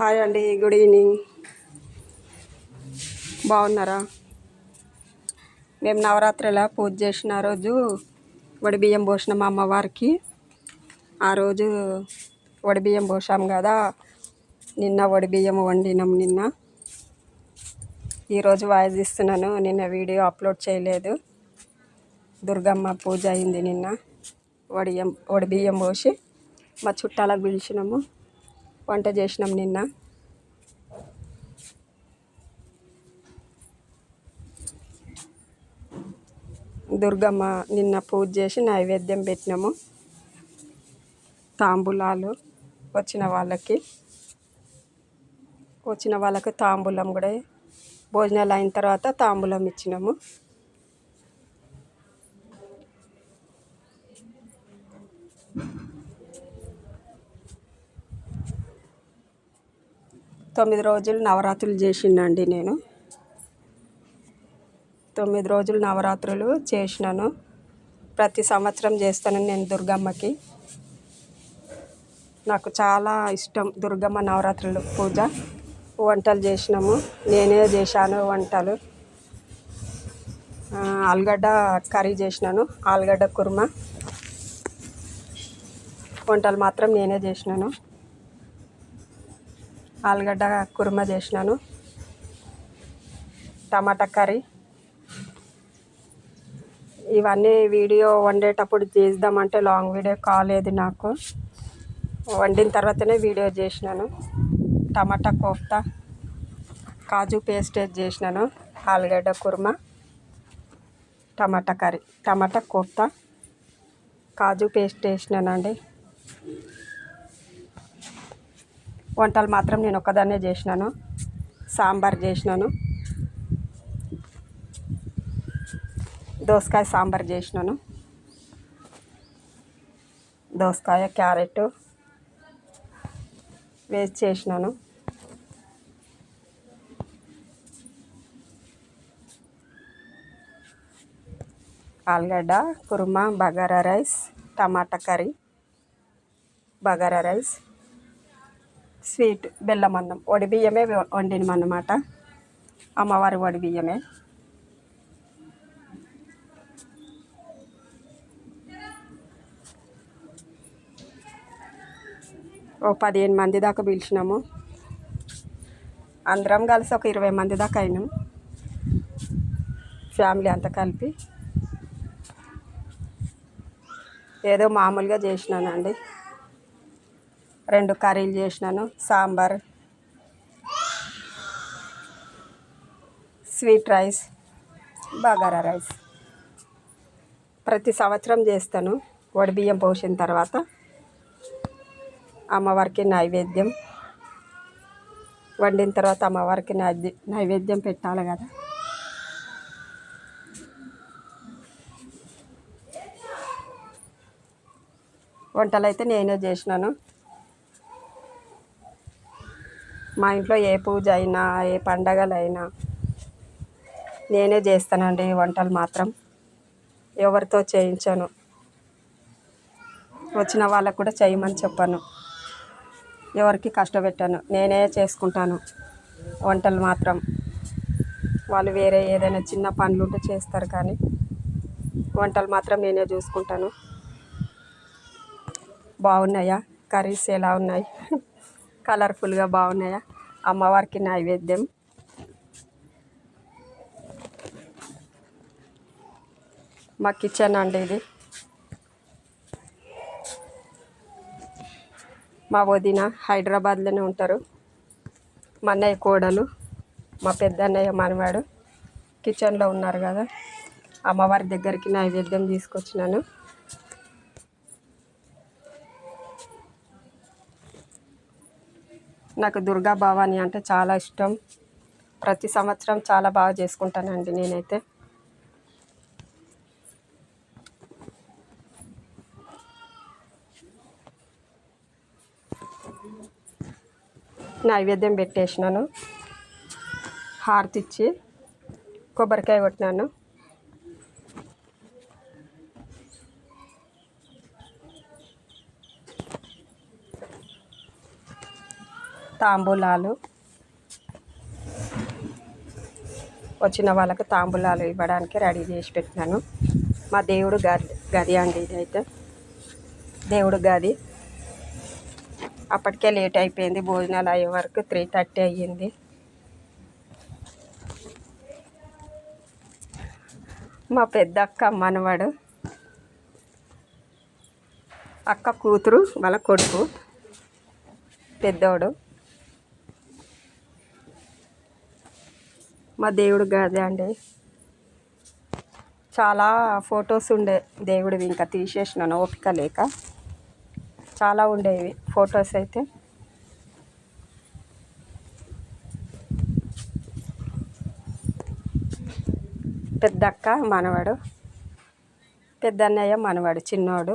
Hi అండి good evening. బాగున్నారా? మేము నవరాత్రిలా పూజ చేసిన రోజు వడి బియ్యం పోసిన మా అమ్మవారికి. ఆ రోజు వడి బియ్యం పోసాం కదా నిన్న వడి బియ్యం వండినాం నిన్న. ఈరోజు వాయిస్ ఇస్తున్నాను నిన్న వీడియో అప్లోడ్ చేయలేదు. దుర్గమ్మ పూజ అయింది నిన్న. వడియం వడి బియ్యం పోసి మా చుట్టాలకు పిలిచినాము. వంట చేసినాం నిన్న. దుర్గమ్మ నిన్న పూజ చేసి నైవేద్యం పెట్టినాము. తాంబూలాలు వచ్చిన వాళ్ళకి. వచ్చిన వాళ్ళకి తాంబూలం కూడా భోజనాలు అయిన తర్వాత తాంబూలం ఇచ్చినాము. తొమ్మిది రోజులు నవరాత్రులు చేసిండండి నేను. తొమ్మిది రోజులు నవరాత్రులు చేసినాను. ప్రతి సంవత్సరం చేస్తాను నేను దుర్గమ్మకి. నాకు చాలా ఇష్టం దుర్గమ్మ నవరాత్రులు పూజ. వంటలు చేసినాము. నేనే చేశాను వంటలు. ఆలుగడ్డ కర్రీ చేసినాను. ఆలుగడ్డ కుర్మా. వంటలు మాత్రం నేనే చేసినాను. ఆలుగడ్డ కుర్మా చేసినాను. టమాటా కర్రీ. ఇవన్నీ వీడియో వండేటప్పుడు చేద్దామంటే లాంగ్ వీడియో కాలేదు నాకు. వండిన తర్వాతనే వీడియో చేసినాను. టమాటా కోఫ్తా కాజు పేస్ట్ చేసినాను. ఆలుగడ్డ kurma tomato curry tomato kofta కాజు పేస్ట్ వేసినానండి. వంటలు మాత్రం నేను ఒక్కదాన్నే చేసినాను. సాంబార్ చేసినాను. దోసకాయ సాంబార్ చేసినాను. దోసకాయ క్యారెట్ వేసి చేసినాను. ఆలుగడ్డ kurma bagara rice tomato curry bagara rice sweet బెల్లం అన్నం. వడి బియ్యమే వండినమన్నమాట అన్నమాట. అమ్మవారి వడి బియ్యమే. ఓ పదిహేను మంది దాకా పిలిచినాము. అందరం కలిసి ఒక ఇరవై మంది దాకా అయినాం. ఫ్యామిలీ అంతా కలిపి. ఏదో మామూలుగా చేసినానండి. రెండు కర్రీలు చేసినాను. Sambar sweet rice bagara rice. ప్రతి సంవత్సరం చేస్తాను. వడి బియ్యం పోసిన తర్వాత అమ్మవారికి నైవేద్యం. వండిన తర్వాత అమ్మవారికి నైద్య నైవేద్యం పెట్టాలి కదా. వంటలు అయితే నేనే చేసినాను. మా ఇంట్లో ఏ పూజ అయినా ఏ పండగలైనా నేనే చేస్తానండి వంటలు మాత్రం. ఎవరితో చేయించను. వచ్చిన వాళ్ళకు కూడా చేయమని చెప్పాను. ఎవరికి కష్టపెట్టాను. నేనే చేసుకుంటాను వంటలు మాత్రం. వాళ్ళు వేరే ఏదైనా చిన్న పనులు ఉంటే చేస్తారు కానీ వంటలు మాత్రం నేనే చూసుకుంటాను. బాగున్నాయా? కర్రీస్ ఎలా ఉన్నాయి? కలర్ఫుల్గా బాగున్నాయా? అమ్మవారికి నైవేద్యం. మా కిచెన్ అండి ఇది. మా వదిన హైదరాబాద్లోనే ఉంటారు. మా అన్నయ్య కోడలు మా పెద్దన్నయ్య మనవాడు కిచెన్లో ఉన్నారు కదా. అమ్మవారి దగ్గరికి నైవేద్యం తీసుకొచ్చినాను. నాకు దుర్గా భవాని అంటే చాలా ఇష్టం. ప్రతి సంవత్సరం చాలా బాగా చేసుకుంటానండి నేనైతే. నైవేద్యం పెట్టేసినాను. హారతిచ్చి కొబ్బరికాయ కొట్టినాను. తాంబూలాలు. వచ్చిన వాళ్ళకు తాంబూలాలు ఇవ్వడానికి రెడీ చేసి పెట్టినాను. మా దేవుడు గది గది అండి ఇదైతే. దేవుడు గది. అప్పటికే లేట్ అయిపోయింది భోజనాలు అయ్యే వరకు త్రీ థర్టీ అయ్యింది. మా పెద్ద అక్క మనవడు అక్క కూతురు వాళ్ళ కొడుకు. పెద్దోడు. మా దేవుడు గదే అండి. చాలా ఫొటోస్ ఉండే దేవుడివి ఇంకా తీసేసినాను ఓపిక లేక. చాలా ఉండేవి ఫొటోస్ అయితే. పెద్దక్క మనవడు పెద్దన్నయ్య మనవడు చిన్నోడు.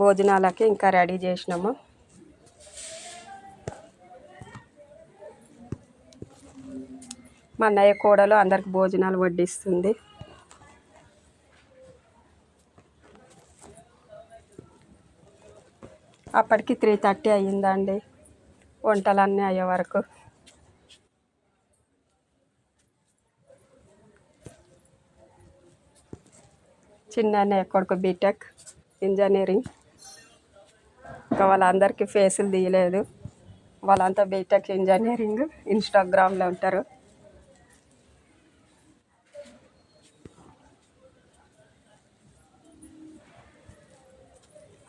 భోజనాలకి ఇంకా రెడీ చేసినాము. మా అన్నయ్య కోడలు అందరికి భోజనాలు వడ్డిస్తుంది. అప్పటికి త్రీ థర్టీ అయ్యిందండి. వంటలన్నీ అయ్యే వరకు. చిన్న అన్నయ్య కొడుకు బీటెక్ ఇంజనీరింగ్ ఇంకా వాళ్ళందరికీ ఫేసులు తీయలేదు. వాళ్ళంతా బీటెక్ ఇంజనీరింగ్ ఇన్స్టాగ్రామ్లో ఉంటారు.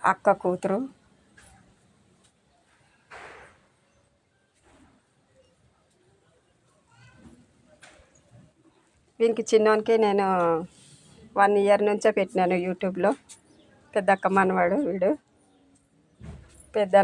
అక్క కూతురు. వీనికి చిన్నోనికి నేను వన్ ఇయర్ నుంచే పెట్టినాను యూట్యూబ్లో. పెద్దక్క మనవాడు వీడు. పెద్ద